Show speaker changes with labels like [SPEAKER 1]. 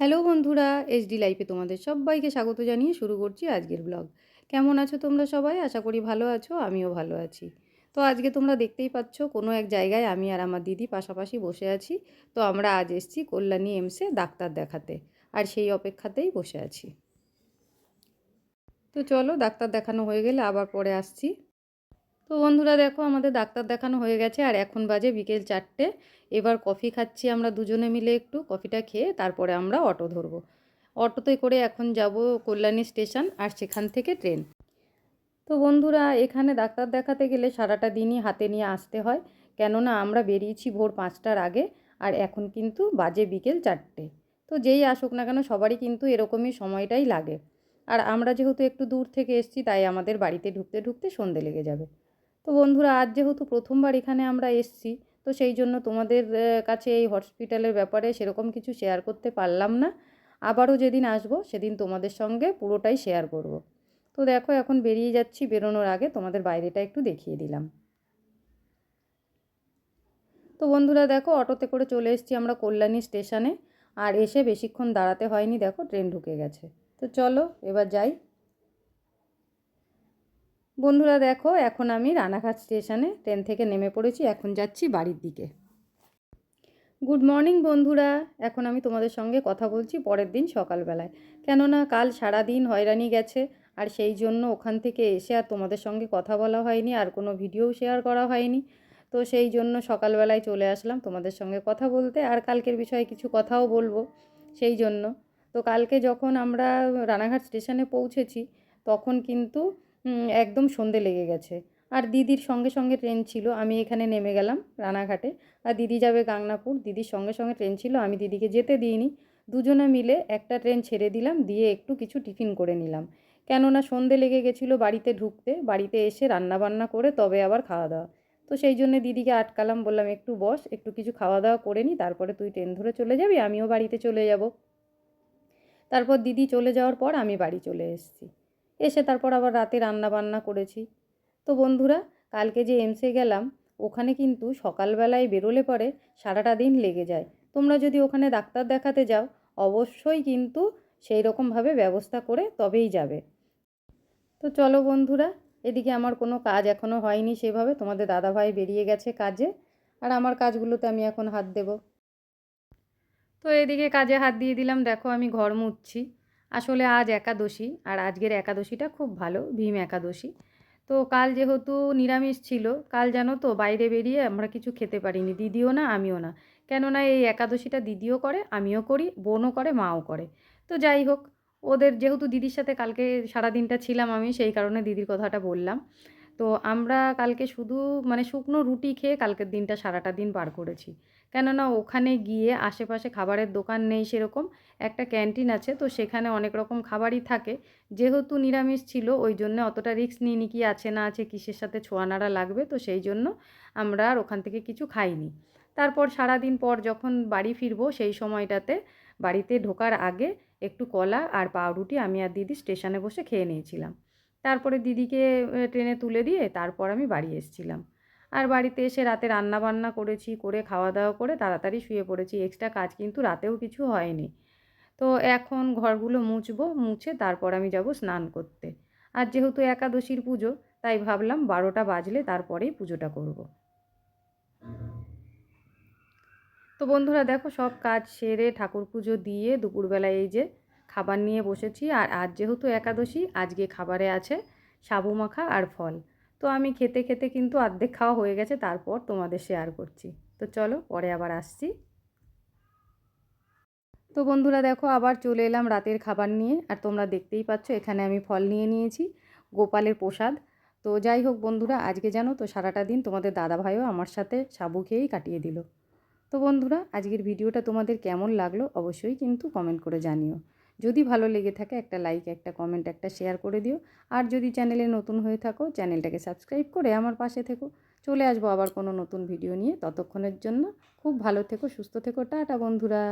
[SPEAKER 1] Hello বন্ধুরা HD লাইফে তোমাদের সবাইকে স্বাগত জানিয়ে শুরু করছি আজকের ব্লগ। কেমন আছো তোমরা সবাই? আশা করি ভালো আছো, আমিও ভালো আছি। তো আজকে তোমরা দেখতেই পাচ্ছ, কোনো এক জায়গায় আমি আর আমার দিদি পাশাপাশি বসে আছি। তো আমরা আজ এসছি কল্যাণী এমসে ডাক্তার দেখাতে, আর সেই অপেক্ষাতেই বসে আছি। তো চলো, ডাক্তার দেখানো হয়ে গেলে আবার পরে আসছি। তো বন্ধুরা দেখো, আমাদের ডাক্তার দেখানো হয়ে গেছে, আর এখন বাজে বিকেল চারটে। এবার কফি খাচ্ছি আমরা দুজনে মিলে একটু, কফিটা খেয়ে তারপরে আমরা অটো ধরবো। অটোতে করে এখন যাব কল্যাণী স্টেশন আর সেখান থেকে ট্রেন। তো বন্ধুরা, এখানে ডাক্তার দেখাতে গেলে সারাটা দিনই হাতে নিয়ে আসতে হয়, কেননা আমরা বেরিয়েছি ভোর পাঁচটার আগে, আর এখন কিন্তু বাজে বিকেল চারটে। তো যেই আসুক না কেন, সবারই কিন্তু এরকমই সময়টাই লাগে। আর আমরা যেহেতু একটু দূর থেকে এসছি, তাই আমাদের বাড়িতে ঢুকতে ঢুকতে সন্ধে লেগে যাবে। তো বন্ধুরা, আজ যেহেতু প্রথমবার এখানে আমরা এসছি, তো সেই জন্য তোমাদের কাছে এই হসপিটালের ব্যাপারে সেরকম কিছু শেয়ার করতে পারলাম না। আবারও যেদিন আসব, সেদিন তোমাদের সঙ্গে পুরোটাই শেয়ার করব। তো দেখো, এখন বেরিয়ে যাচ্ছি, বেরোনোর আগে তোমাদের বাইরেটা একটু দেখিয়ে দিলাম। তো বন্ধুরা, দেখো, অটোতে করে চলে এসেছি আমরা কল্যাণী স্টেশনে। আর এসে বেশিক্ষণ দাঁড়াতে হয়নি, দেখো, ট্রেন ঢুকে গেছে। তো চলো, এবার যাই। বন্ধুরা দেখো, এখন আমি রানাঘাট স্টেশনে ট্রেন থেকে নেমে পড়েছি, এখন যাচ্ছি বাড়ির দিকে। গুড মর্নিং বন্ধুরা, এখন আমি তোমাদের সঙ্গে কথা বলছি পরের দিন সকালবেলায়। কেননা কাল সারা দিন হয়রানি গেছে, আর সেই জন্য ওখান থেকে এসে আর তোমাদের সঙ্গে কথা বলা হয়নি, আর কোনো ভিডিও শেয়ার করা হয়নি। তো সেই জন্য সকালবেলায় চলে আসলাম তোমাদের সঙ্গে কথা বলতে, আর কালকের বিষয়ে কিছু কথাও বলব সেই জন্য। তো কালকে যখন আমরা রানাঘাট স্টেশনে পৌঁছেছি, তখন কিন্তু একদম সন্ধে লেগে গেছে। আর দিদির সঙ্গে সঙ্গে ট্রেন ছিল, আমি এখানে নেমে গেলাম রানাঘাটে। আর দিদি যাবে গাংনাপুর, দিদির সঙ্গে সঙ্গে ট্রেন ছিল, আমি দিদিকে যেতে দিইনি। দুজনে মিলে একটা ট্রেন ছেড়ে দিলাম, দিয়ে একটু কিছু টিফিন করে নিলাম। কেননা সন্ধে লেগে গেছিল বাড়িতে ঢুকতে, বাড়িতে এসে রান্না বান্না করে তবে আবার খাওয়া দাওয়া। তো সেই জন্য দিদিকে আটকালাম, বললাম, একটু বস, একটু কিছু খাওয়া দাওয়া করে নি, তারপরে তুই ট্রেন ধরে চলে যাবি, আমিও বাড়িতে চলে যাব। তারপর দিদি চলে যাওয়ার পর আমি বাড়ি চলে এসেছি। এসে তারপর আবার রাতে রান্না বান্না করেছি। তো বন্ধুরা, কালকে যে এমসে গেলাম, ওখানে কিন্তু সকালবেলায় বেরোলে পরে সারাটা দিন লেগে যায়। তোমরা যদি ওখানে ডাক্তার দেখাতে যাও, অবশ্যই কিন্তু সেই রকমভাবে ব্যবস্থা করে তবেই যাবে। তো চলো বন্ধুরা, এদিকে আমার কোনো কাজ এখনও হয়নি সেভাবে, তোমাদের দাদাভাই বেরিয়ে গেছে কাজে, আর আমার কাজগুলোতে আমি এখন হাত দেব। তো এদিকে কাজে হাত দিয়ে দিলাম, দেখো আমি ঘর মুছছি। আসলে আজ একাদশী আর আজকের একাদশীটা খুব ভালো, ভীম একাদশী। তো কাল যেহেতু নিরামিষ ছিল, কাল জানো তো বাইরে বেরিয়ে আমরা কিছু খেতে পারিনি, দিদিও না, আমিও না। কেননা এই একাদশীটা দিদিও করে, আমিও করি, বোনও করে, মাও করে। তো যাই হোক, ওদের যেহেতু দিদির সাথে কালকে সারা দিনটা ছিলাম আমি, সেই কারণে দিদির কথাটা বললাম। তো আমরা কালকে শুধু মানে শুকনো রুটি খেয়ে কালকের দিনটা সারাটা দিন পার করেছি। কেননা ওখানে গিয়ে আশেপাশে খাবারের দোকান নেই সেরকম, একটা ক্যান্টিন আছে তো সেখানে অনেক রকম খাবারই থাকে। যেহেতু নিরামিষ ছিল, ওই জন্য অতটা রিস্ক নিইনি কি আছে না আছে, কিসের সাথে ছোঁয়ানাড়া লাগবে, তো সেই জন্য আমরা আর ওখান থেকে কিছু খাইনি। তারপর সারাদিন পর যখন বাড়ি ফিরবো সেই সময়টাতে বাড়িতে ঢোকার আগে একটু কলা আর পাউরুটি আমি আর দিদি স্টেশনে বসে খেয়ে নিয়েছিলাম। তারপরে দিদিকে ট্রেনে তুলে দিয়ে তারপর আমি বাড়ি এসেছিলাম। আর বাড়িতে এসে রাতে রান্না বান্না করেছি, করে খাওয়া দাওয়া করে তাড়াতাড়ি শুয়ে পড়েছি। এক্সট্রা কাজ কিন্তু রাতেও কিছু হয়নি। তো এখন ঘরগুলো মুছবো, মুছে তারপর আমি যাব স্নান করতে। আর যেহেতু একাদশীর পুজো, তাই ভাবলাম বারোটা বাজলে তারপরেই পুজোটা করব। তো বন্ধুরা দেখো সব কাজ সেরে ঠাকুর পুজো দিয়ে দুপুরবেলা এই যে খাবার নিয়ে বসেছি। আর আজ যেহেতু একাদশী, আজকে খাবারে আছে সাবু মাখা আর ফল। তো আমি খেতে খেতে কিন্তু অর্ধেক খাওয়া হয়ে গেছে, তারপর তোমাদের শেয়ার করছি। তো চলো পরে আবার আসছি। তো বন্ধুরা দেখো, আবার চলে এলাম রাতের খাবার নিয়ে, আর তোমরা দেখতেই পাচ্ছ, এখানে আমি ফল নিয়ে নিয়েছি, গোপালের প্রসাদ। তো যাই হোক বন্ধুরা, আজকে জানো তো সারাটা দিন তোমাদের দাদা ভাইও আমার সাথে সাবু খেয়েই কাটিয়ে দিল। তো বন্ধুরা, আজকের ভিডিওটা তোমাদের কেমন লাগল অবশ্যই কিন্তু কমেন্ট করে জানিও। যদি ভালো লেগে থাকে একটা লাইক একটা কমেন্ট একটা শেয়ার করে দিও। আর যদি চ্যানেলে নতুন হয়ে থাকো চ্যানেলটাকে সাবস্ক্রাইব করে আমার পাশে থেকো। চলে আসব আবার কোনো নতুন ভিডিও নিয়ে। ততক্ষণের জন্য খুব ভালো থেকো, সুস্থ থেকো। টাটা বন্ধুরা।